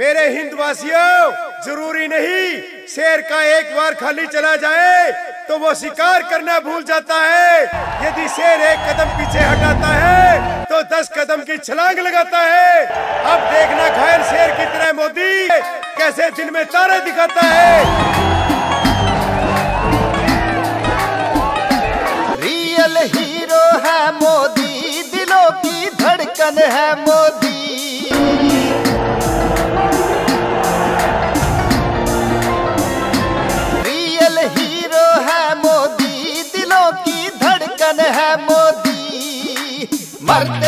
मेरे हिंदवासियों, ज़रूरी नहीं शेर का एक बार खाली चला जाए तो वो शिकार करना भूल जाता है। यदि शेर एक कदम पीछे हटाता है तो दस कदम की छलांग लगाता है। अब देखना घायल शेर की तरह मोदी कैसे दिन में तारे दिखाता है। रियल हीरो है मोदी, दिलों की धड़कन है मोदी। parte.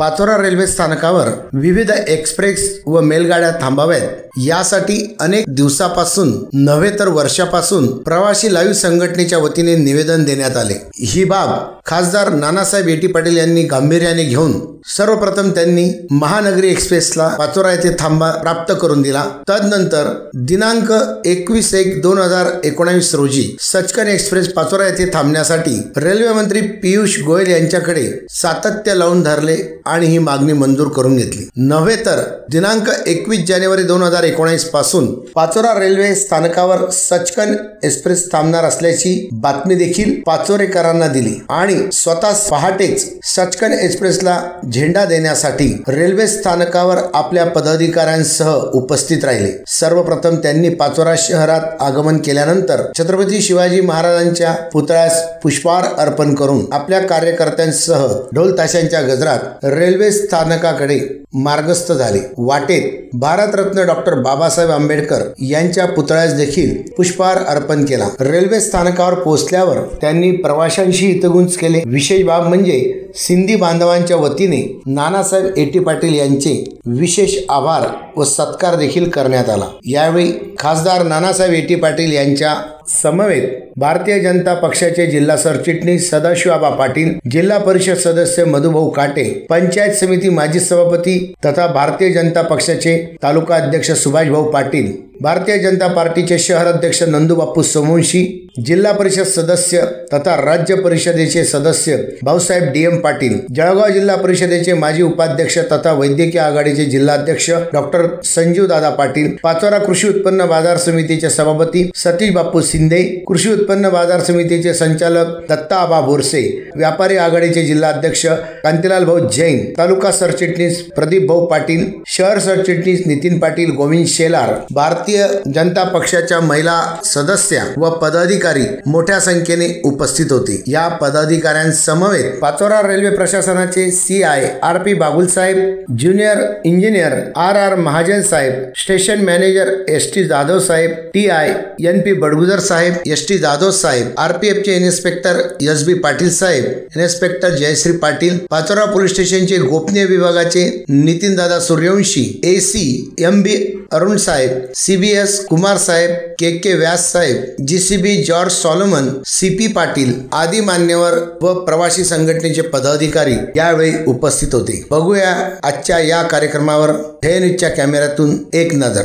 पाचोरा रेल्वे स्थानकावर विविध एक्सप्रेस व मेलगाड्या थांबाव्यात. यासाठी अनेक दिवसापासून नव्हे तर वर्षापासून प्रवासी लाईव्ह संघटनेच्या वतीने निवेदन देण्यात आले. ही बाब खासदार नानासाहेब एटी पाटील यांनी गांभीर्याने घेऊन सर्वप्रथम त्यांनी महानगरी एक्सप्रेसला पाचोरा येथे थांबा प्राप्त करून दिला. तदनंतर दिनांक एकवीस एक दोन हजार एकोणावीस रोजी सचकन एक्सप्रेस पाचोरा येथे थांबण्यासाठी रेल्वे मंत्री पियुष गोयल यांच्याकडे सातत्य लावून धरले आणि ही मागणी मंजूर करून घेतली. नव्हे तर दिनांक एकवीस जानेवारी दोन हजार एकोणावीसपासून पाचोरा रेल्वे स्थानकावर सचकन एक्सप्रेस थांबणार असल्याची बातमी देखील पाचोरेकरांना दिली आणि स्वतः पहाटेच सचकन एक्सप्रेसला झेंडा देण्यासाठी रेल्वे स्थानकावर आपल्या पदाधिकाऱ्यांसह उपस्थित राहिले. सर्वप्रथम त्यांनी पाचोरा शहरात आगमन केल्यानंतर छत्रपती शिवाजी महाराजांच्या पुतळ्यास पुष्पहार अर्पण करून आपल्या कार्यकर्त्यांसह ढोल ताशांच्या गजरात रेल्वे स्थानकाकडे मार्गस्थ झाले. वाटेत भारतरत्न डॉक्टर बाबासाहेब आंबेडकर यांच्या पुतळ्यास देखील पुष्पहार अर्पण केला. रेल्वे स्थानकावर पोहोचल्यावर त्यांनी प्रवाशांशी हितगुंज केले. विशेष बाब म्हणजे सिंधी बांधवांच्या वतीने नानासाहेब एटी पाटील यांचे विशेष आभार व सत्कार देखील करण्यात आला. यावेळी खासदार नानासाहेब एटी पाटील यांच्या समवेत भारतीय जनता पक्षाचे जिल्हा सरचिटणीस सदाशिवाबा पाटील जिल्हा परिषद सदस्य मधुभाऊ काटे पंचायत समिती माजी सभापती तथा भारतीय जनता पक्षाचे तालुका अध्यक्ष सुभाषभाऊ पाटील भारतीय जनता पार्टीचे शहर अध्यक्ष नंदूबापू सोमवंशी जिल्हा परिषद सदस्य तथा राज्य परिषदेचे सदस्य भाऊसाहेब डी एम पाटील जळगाव जिल्हा परिषद परिषदेचे माजी उपाध्यक्ष तथा वैद्यकीय आघाडीचे जिल्हाध्यक्ष डॉक्टर संजीव दादा पाटील पाचोरा कृषी उत्पन्न बाजार समितीचे सभापती सतीश बापू शिंदे कृषी उत्पन्न बाजार समितीचे संचालक दत्ता आबा बोरसे व्यापारी आघाडीचे जिल्हाध्यक्ष कांतीलाल भाऊ जैन तालुका सरचिटणीस प्रदीप भाऊ पाटील शहर सरचिटणीस नितीन पाटील गोविंद शेलार भारतीय जनता पक्षाच्या महिला सदस्या व पदाधिकारी मोठ्या संख्येने उपस्थित होते. या पदाधिकाऱ्यांसमवेत पाचोरा रेल्वे प्रशासनाचे C I R P Babul saheb junior engineer R R Mahajan saheb station manager S T Jadhav saheb T I N P Badgujar saheb S T Jadhav saheb R P एफचे inspector S B Patil saheb inspector Jayashree Patil Pachora police स्टेशनचे गोपनीय विभागाचे Nitin Dada Suryavanshi A C M B Arun saheb C B S Kumar saheb K K Vyas saheb G C B George Solomon C P Patil आदी मान्यवर व प्रवासी संघटनेचे पदाधिकारी यावेळी उपस्थित होते. बघूया आजच्या या कार्यक्रमावर हे न्यूजच्या कॅमेऱ्यातून एक नजर.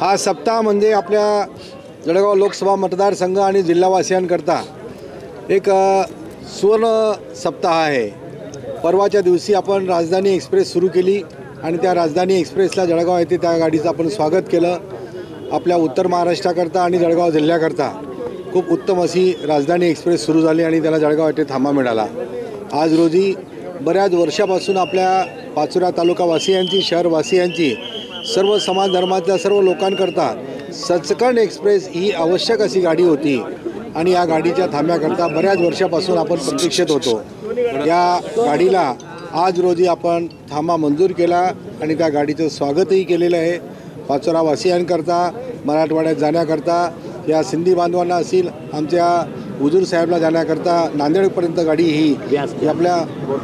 हा सप्ताह म्हणजे आपल्या जळगाव लोकसभा मतदारसंघ आणि जिल्हावासियांकरता एक सुवर्ण सप्ताह आहे. परवाच्या दिवशी आपण राजधानी एक्सप्रेस सुरू केली आणि त्या राजधानी एक्सप्रेसला जळगाव येथे त्या गाडीचं आपण स्वागत केलं. आपल्या उत्तर महाराष्ट्राकरता आणि जळगाव जिल्ह्याकरता खूप उत्तम अशी राजधानी एक्सप्रेस सुरू झाली आणि त्याला जळगाव येथे थांबा मिळाला. आज रोजी बऱ्याच वर्षापासून आपल्या पाचोरा तालुकावासियांची शहरवासियांची सर्व समाज धर्मातल्या सर्व लोकांकरता सचखंड एक्सप्रेस ही आवश्यक अशी गाडी होती. आणि या गाडीच्या थांब्याकरता बऱ्याच वर्षापासून आपण प्रतीक्षेत होतो. या गाडीला आज रोजी आपण थांबा मंजूर केला आणि त्या गाडीचं स्वागतही केलेलं आहे. पाचोरावासियांकरता मराठवाड्यात जाण्याकरता या सिंधी बांधवांना असेल आमच्या हुजूर साहेबला जाण्याकरता नांदेडपर्यंत गाडी ही आपल्या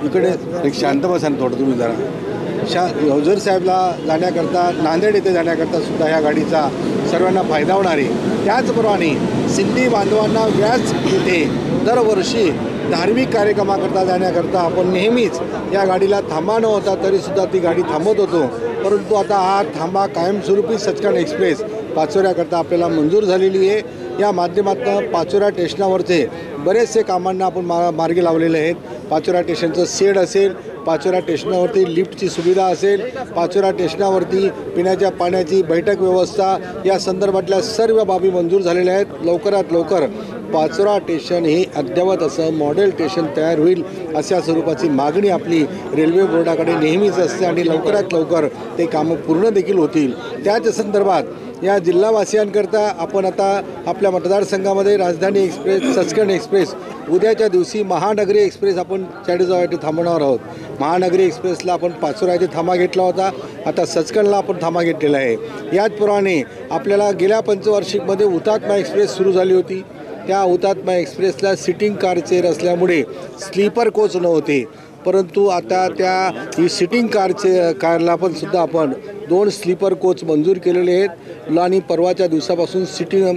इकडे एक शांत बसा ना थोडं तुम्ही जरा. शा हुजूर साहेबला जाण्याकरता नांदेड येथे जाण्याकरता सुद्धा ह्या गाडीचा सर्वांना फायदा होणार आहे. त्याचप्रमाणे सिंधी बांधवांना व्याज येथे दरवर्षी धार्मिक कार्यक्रमाकरता जाण्याकरता आपण नेहमीच या गाडीला थांबा न होता तरीसुद्धा ती गाडी थांबवत होतो. परंतु आता हा थांबा कायमस्वरूपी सचखंड एक्सप्रेस पाचोऱ्याकरता आपल्याला मंजूर झालेली आहे. या माध्यमातून पाचोरा स्टेशनावरचे बरेचसे कामांना आपण मा मार्गी लावलेले आहेत. पाचोरा स्टेशनचं शेड असेल पाचोरा स्टेशनावरती लिफ्टची सुविधा असेल पाचोरा स्टेशनावरती पिण्याच्या पाण्याची बैठक व्यवस्था या संदर्भातल्या सर्व बाबी मंजूर झालेल्या आहेत. लवकरात लवकर पाचोरा स्टेशन हे अद्ययावत असं मॉडेल स्टेशन तयार होईल अशा स्वरूपाची मागणी आपली रेल्वे बोर्डाकडे नेहमीच असते आणि लवकरात लवकर ते कामं पूर्ण देखील होतील. त्याच संदर्भात या जिल्हावासियांकरता आपण आता आपल्या मतदारसंघामध्ये राजधानी एक्सप्रेस सचखंड एक्सप्रेस उद्याच्या दिवशी महानगरी एक्सप्रेस आपण चाळीसगाव येथे थांबणार आहोत. महानगरी एक्सप्रेसला आपण पाचोरा येथे थांबा घेतला होता. आता सचखंडला आपण थांबा घेतलेला आहे. याचप्रमाणे आपल्याला गेल्या पंचवार्षिकमध्ये हुतात्मा एक्सप्रेस सुरू झाली होती. त्या हुतात्मा एक्सप्रेसला सिटिंग कारचेर असल्यामुळे स्लीपर कोच नव्हते. परंतु आता त्या ही सिटिंग कारचे कारला पण सुद्धा आपण दोन स्लीपर कोच मंजूर केलेले आहेत. आणि परवाच्या दिवसापासून सिटिंग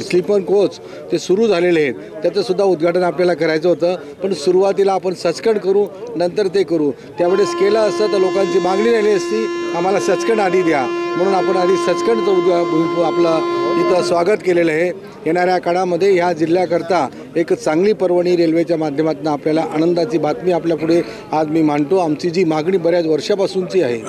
स्लीपर कोच ते सुरू झालेले आहेत. त्याचंसुद्धा उद्घाटन आपल्याला करायचं होतं. पण सुरुवातीला आपण सचखंड करू नंतर ते करू. त्यावेळेस केलं असतं तर लोकांची मागणी राहिली असती. आम्हाला सचखंड आधी द्या. म्हणून आपण आधी सचखंडचं उद्या आपलं इथं स्वागत केलेलं आहे. येणाऱ्या काळामध्ये ह्या जिल्ह्याकरता एक चांगली पर्वणी रेल्वेच्या माध्यमातून आपल्याला आनंदाची बातमी आपल्यापुढे आज मी मांडतो. आमची जी मागणी बऱ्याच वर्षापासूनची आहे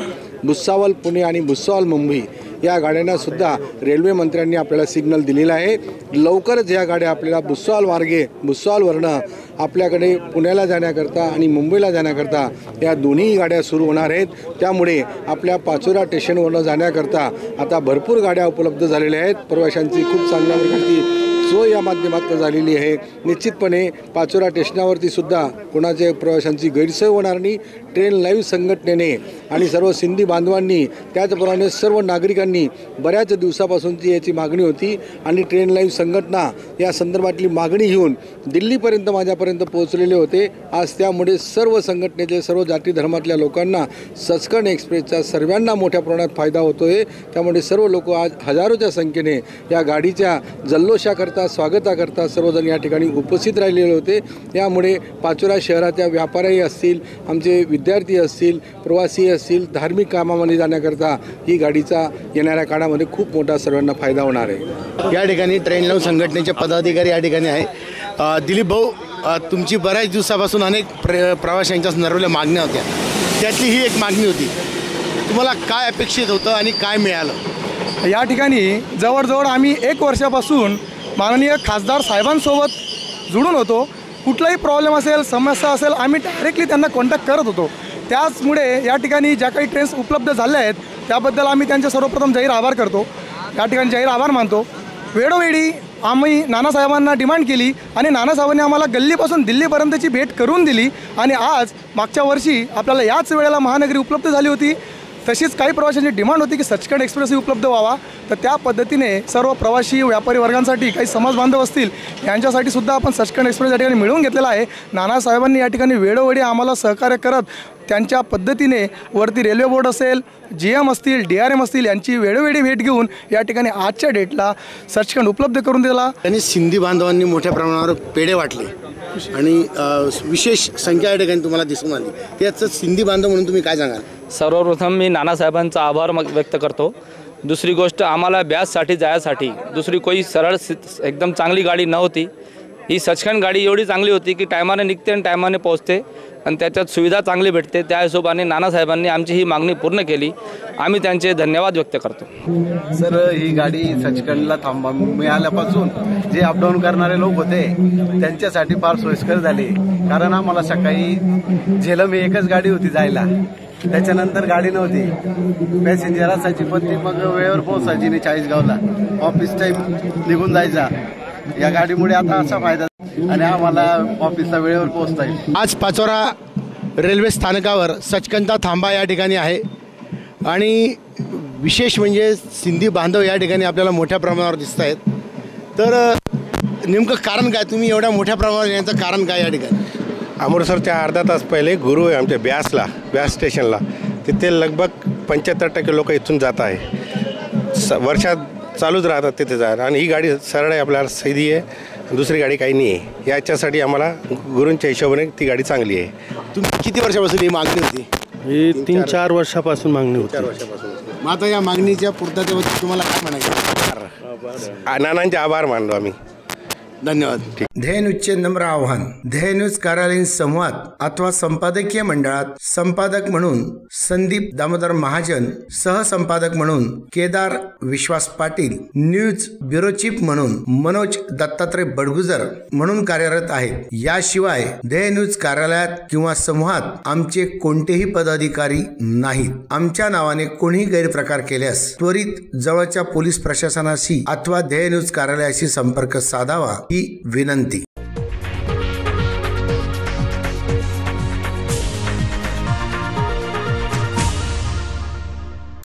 भुसावल पुणे आणि भुसावल मुंबई या गाड्यांना सुद्धा रेल्वे मंत्र्यांनी आपल्याला सिग्नल दिलेला आहे. लवकरच या गाड्या आपल्याला भुस्साल मार्गे भुस्सालवरनं आपल्याकडे पुण्याला जाण्याकरता आणि मुंबईला जाण्याकरता या दोन्ही गाड्या सुरू होणार आहेत. त्यामुळे आपल्या पाचोरा स्टेशनवरनं जाण्याकरता आता भरपूर गाड्या उपलब्ध झालेल्या आहेत. प्रवाशांची खूप चांगल्या प्रकारची सोय या माध्यमातून झालेली आहे. निश्चितपणे पाचोरा स्टेशनावरती सुद्धा कोणाच्या प्रवाशांची गैरसोय होणार नाही. ट्रेन लाईव्ह संघटनेने आणि सर्व सिंधी बांधवांनी त्याचप्रमाणे सर्व नागरिकांनी बऱ्याच दिवसापासूनची याची मागणी होती आणि ट्रेन लाईव्ह संघटना या संदर्भातली मागणी घेऊन दिल्लीपर्यंत माझ्यापर्यंत पोहोचलेले होते. आज त्यामुळे सर्व संघटनेचे सर्व जाती धर्मातल्या लोकांना सचखंड एक्सप्रेसचा सर्वांना मोठ्या प्रमाणात फायदा होतो आहे त्यामुळे सर्व लोक आज हजारोच्या संख्येने या गाडीच्या जल्लोषाकरता स्वागताकरता सर्वजण या ठिकाणी उपस्थित राहिलेले होते. यामुळे पाचोरा शहराच्या व्यापाऱ्याही असतील आमचे विद्यार्थी असतील प्रवासी असतील धार्मिक कामामध्ये जाण्याकरता ही गाडीचा येणाऱ्या काळामध्ये खूप मोठा सर्वांना फायदा होणार आहे. या ठिकाणी ट्रेन लावून संघटनेचे पदाधिकारी या ठिकाणी आहे. दिलीप भाऊ तुमची बऱ्याच दिवसापासून अनेक प्र प्रवाशांच्या संदर्भातल्या मागण्या होत्या. त्यातली ही एक मागणी होती. तुम्हाला काय अपेक्षित होतं आणि काय मिळालं? या ठिकाणी जवळजवळ आम्ही एक वर्षापासून माननीय खासदार साहेबांसोबत जुळून होतो. कुठलाही प्रॉब्लेम असेल समस्या असेल आम्ही डायरेक्टली त्यांना कॉन्टॅक्ट करत होतो. त्याचमुळे या ठिकाणी ज्या काही ट्रेन्स उपलब्ध झाल्या आहेत त्याबद्दल आम्ही त्यांचे सर्वप्रथम जाहीर आभार करतो. या ठिकाणी जाहीर आभार मानतो. वेळोवेळी आम्ही नानासाहेबांना डिमांड केली आणि नानासाहेबांनी आम्हाला गल्लीपासून दिल्लीपर्यंतची भेट करून दिली. आणि आज मागच्या वर्षी आपल्याला याच वेळेला महानगरी उपलब्ध झाली होती. तशीच काही प्रवाशांची डिमांड होती की सचखंड एक्सप्रेसही उपलब्ध व्हावा. तर त्या पद्धतीने सर्व प्रवासी व्यापारी वर्गांसाठी काही समाज बांधव असतील यांच्यासाठी सुद्धा आपण सचखंड एक्सप्रेस या ठिकाणी मिळवून घेतलेला आहे. नानासाहेबांनी या ठिकाणी वेळोवेळी आम्हाला सहकार्य करत त्यांच्या पद्धतीने वरती रेल्वे बोर्ड असेल जी एम असतील डी आर एम असतील यांची वेळोवेळी भेट घेऊन या ठिकाणी आजच्या डेटला सचखंड उपलब्ध करून दिला. त्यांनी सिंधी बांधवांनी मोठ्या प्रमाणावर पेढे वाटले. आणि विशेष संख्या या ठिकाणी तुम्हाला दिसून आली. त्याचं सिंधी बांधव म्हणून तुम्ही काय सांगाल? सर्वप्रथम मी नानासाहेबांचा आभार व्यक्त करतो. दुसरी गोष्ट आम्हाला ब्याससाठी जायसाठी दुसरी कोई सरळ एकदम चांगली गाडी नव्हती. ही सचखंड गाडी एवढी चांगली होती की टायमाने निघते आणि टायमाने पोहोचते. आणि त्याच्यात सुविधा चांगली भेटते. त्या हिशोबाने नानासाहेबांनी आमची ही मागणी पूर्ण केली. आम्ही त्यांचे धन्यवाद व्यक्त करतो. सर ही गाडी सचखंडला थांबा मिळाल्यापासून जे अपडाऊन करणारे लोक होते त्यांच्यासाठी फार सोयीस्कर झाले. कारण आम्हाला सकाळी झेलम ही एकच गाडी होती जायला. त्याच्यानंतर गाडी नव्हती. पॅसेंजर असायची पण ती मग वेळेवर पोहोचायची नाही चाळीसगावला. ऑफिस टाईम निघून जायचा. या गाडीमुळे आता असा फायदा आणि आम्हाला ऑफिसला वेळेवर पोहोचता येईल. आज पाचोरा रेल्वे स्थानकावर सचखंडचा थांबा या ठिकाणी आहे. आणि विशेष म्हणजे सिंधी बांधव या ठिकाणी आपल्याला मोठ्या प्रमाणावर दिसत आहेत. तर नेमकं कारण काय? तुम्ही एवढ्या मोठ्या प्रमाणावर येण्याचं कारण काय या ठिकाणी? अमृतसरच्या अर्धा तास पहिले गुरु आहे आमच्या ब्यासला ब्यास स्टेशनला. तिथे लगभग पंच्याहत्तर टक्के लोक इथून जात आहे. स वर्षात चालूच राहतात तिथे जायला. आणि ही गाडी सरळ आहे आपल्याला सैदी आहे. दुसरी गाडी काही नाही आहे. याच्यासाठी आम्हाला गुरूंच्या हिशोबाने ती गाडी चांगली आहे. तुम्ही किती वर्षापासून ही मागणी होती? ही तीन चार वर्षापासून मागणी होती. मग आता या मागणीच्या पूर्ततेबद्दल तुम्हाला काय म्हणायचं? नानांचे आभार मानलो आम्ही. धन्यवाद. ध्येय न्यूजचे नम्र आव्हान. ध्येय न्यूज कार्यालयीन संवाद अथवा संपादकीय मंडळात संपादक म्हणून संदीप दामोदर महाजन सहसंपादक म्हणून Kedar Vishwas Patil news bureau chief म्हणून मनोज दत्तात्रय बडगुजर म्हणून कार्यरत आहेत. याशिवाय ध्येय न्यूज कार्यालयात किंवा समूहात आमचे कोणतेही पदाधिकारी नाहीत. आमच्या नावाने कोणीही गैरप्रकार केल्यास त्वरित जवळच्या पोलीस प्रशासनाशी अथवा ध्येय न्यूज कार्यालयाशी संपर्क साधावा. ही विनंती.